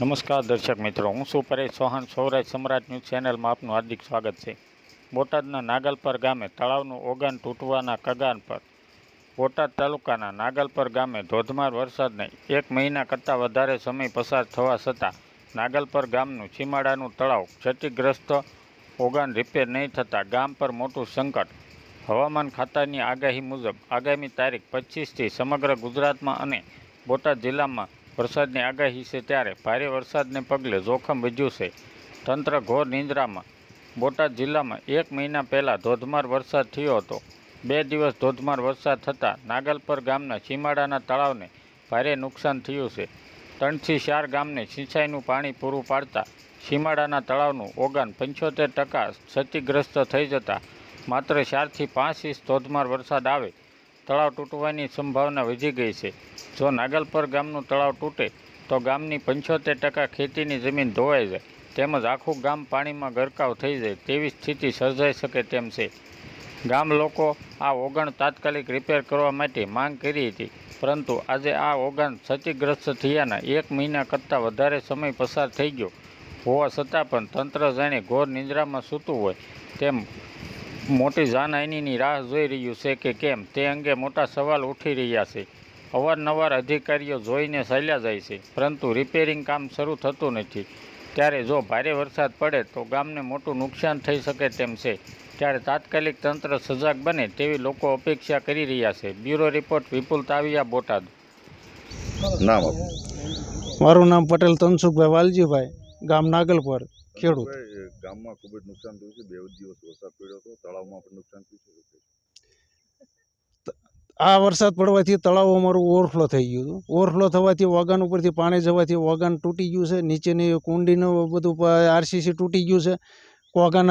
નમસ્કાર દર્શક મિત્રો, હું છું પરેશ ચૌહાણ, સૌરાષ્ટ્ર સમ્રાટ ન્યૂઝ ચેનલમાં આપનું હાર્દિક સ્વાગત છે. બોટાદના નાગલપર ગામે તળાવનું ઓગાન તૂટવાના કગાન પર, બોટાદ તાલુકાના નાગલપર ગામે ધોધમાર વરસાદને એક મહિના કરતાં વધારે સમય પસાર થવા છતાં નાગલપર ગામનું ચીમાડાનું તળાવ ક્ષતિગ્રસ્ત ઓગાન રિપેર નહીં થતાં ગામ પર મોટું સંકટ. હવામાન ખાતાની આગાહી મુજબ આગામી તારીખ પચીસથી સમગ્ર ગુજરાતમાં અને બોટાદ જિલ્લામાં વરસાદની આગાહી છે ત્યારે ભારે વરસાદને પગલે જોખમ વધ્યું છે. તંત્ર ઘોર નિંદ્રામાં. બોટાદ જિલ્લામાં એક મહિના પહેલાં ધોધમાર વરસાદ થયો હતો. બે દિવસ ધોધમાર વરસાદ થતાં નાગલપર ગામના સીમાડાના તળાવને ભારે નુકસાન થયું છે. ત્રણથી ચાર ગામને સિંચાઈનું પાણી પૂરું પાડતા સીમાડાના તળાવનું ઓગાન પંચોતેર ટકા ક્ષતિગ્રસ્ત થઈ જતાં માત્ર ચારથી પાંચ ઇંચ ધોધમાર વરસાદ આવે તળાવ તૂટવાની સંભાવના વધી ગઈ છે. જો નાગલપર ગામનું તળાવ તૂટે, તો ગામની પંચોતેર ટકા ખેતીની જમીન ધોવાઈ જાય, તેમજ આખું ગામ પાણીમાં ગરકાવ થઈ જાય તેવી સ્થિતિ સર્જાઈ શકે તેમ છે. ગામ લોકો આ ઓગણ તાત્કાલિક રિપેર કરવા માટે માંગ કરી હતી, પરંતુ આજે આ ઓગણ ક્ષતિગ્રસ્ત થયાના એક મહિના કરતાં વધારે સમય પસાર થઈ ગયો. હોવા છતાં પણ તંત્ર જાણે ઘોર નિંદ્રામાં સૂતું હોય તેમ મોટી જાનહાનિની રાહ જોઈ રહ્યું છે કે કેમ? તે અંગે મોટા સવાલ ઉઠી રહ્યા છે. અવારનવાર અધિકારીઓ જોઈને ચાલ્યા જાય છે પરંતુ રિપેરિંગ કામ શરૂ થતું નથી. ત્યારે જો ભારે વરસાદ પડે તો ગામને મોટું નુકસાન થઈ શકે તેમ છે. ત્યારે તાત્કાલિક તંત્ર સજાગ બને તેવી લોકો અપેક્ષા કરી રહ્યા છે. Bureau report Vipul Taviya Botad. નામ મારું નામ પટેલ તનસુખભાઈ વાલજીભાઈ. ગામ નાગલપર ખેડૂત. ગામમાં ખૂબ જ નુકસાન થયું છે. બે દિવસ વરસાદ પડ્યો હતો. તળાવમાં પણ નુકસાન થયું છે. આ વરસાદ પડવાથી તળાવ અમારું ઓવરફ્લો થઈ ગયું હતું. ઓવરફ્લો થવાથી વાગન ઉપરથી પાણી જવાથી વાગન તૂટી ગયું છે. નીચેની કુંડીનું બધું આરસીસી તૂટી ગયું છે. વાગાન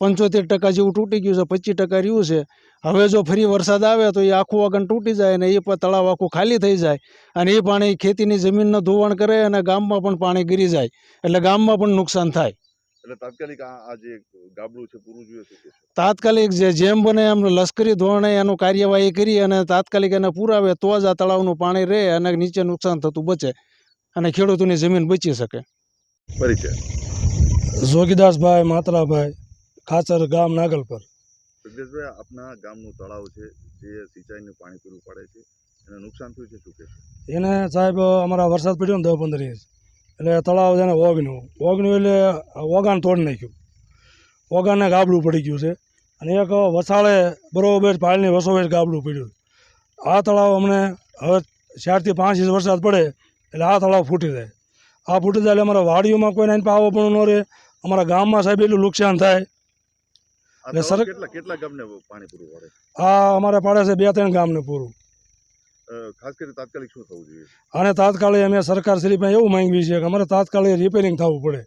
પંચોતેર ટકા જેવું તૂટી ગયું છે પચીસ ટકા રહ્યું છે. હવે જો ફરી વરસાદ આવે તો એ આખું વાગન તૂટી જાય અને એ પણ તળાવ આખું ખાલી થઈ જાય. અને એ પાણી ખેતીની જમીનનું ધોવાણ કરે અને ગામમાં પણ પાણી ગીરી જાય. એટલે ગામમાં પણ નુકસાન થાય. એટલે તાત્કાલિક આ આ જે ગાબડું છે પૂરું જોઈએ તાત્કાલિક જે જેમ બને એમ લશ્કરી ધોરણે એનું કાર્યવાહી કરી અને તાત્કાલિક એને પુરાવે તો જ આ તળાવનું પાણી રહે અને નીચે નુકસાન થતું બચે અને ખેડૂતોની જમીન બચી શકે. પરિચય જોગીદાસભાઈ માતરાભાઈ ખાચર ગામ નાગલપર. જગદીશભાઈ આપના ગામનું તળાવ છે જે સિંચાઈનું પાણી પૂરું પાડે છે. એને નુકસાન થયું છે શું કે? એને સાહેબ અમારા વરસાદ પડ્યો ને દસ પંદર ઇંચ. એટલે તળાવ છે ને ઓગણ્યું ઓગનું એટલે ઓગાન તોડી નાખ્યું. ઓગાને ગાબડું પડી ગયું છે. અને એક વસાળે બરોબર પાણીની વસોવેચ ગાબડું પડ્યું. આ તળાવ અમને હવે ચારથી પાંચ ઇંચ વરસાદ પડે એટલે આ તળાવ ફૂટી જાય. આ ફૂટી જાય એટલે અમારા વાડીઓમાં કોઈને પાવો પણ ન રહે. અમારા ગામમાં સાહેબ એટલું નુકસાન થાય. આ એટલે સર- કેટલા કેટલા ગામને પાણી પૂરું પાડે આ અમારે પાડે છે બે ત્રણ ગામને પૂરું. ખાસ કરી તાત્કાલિક શું થવું જોઈએ? અને તાત્કાલિક અમે સરકાર શ્રી પાસે એવું માંગવી છે કે અમારે તાત્કાલિક રિપેરિંગ થવું પડે.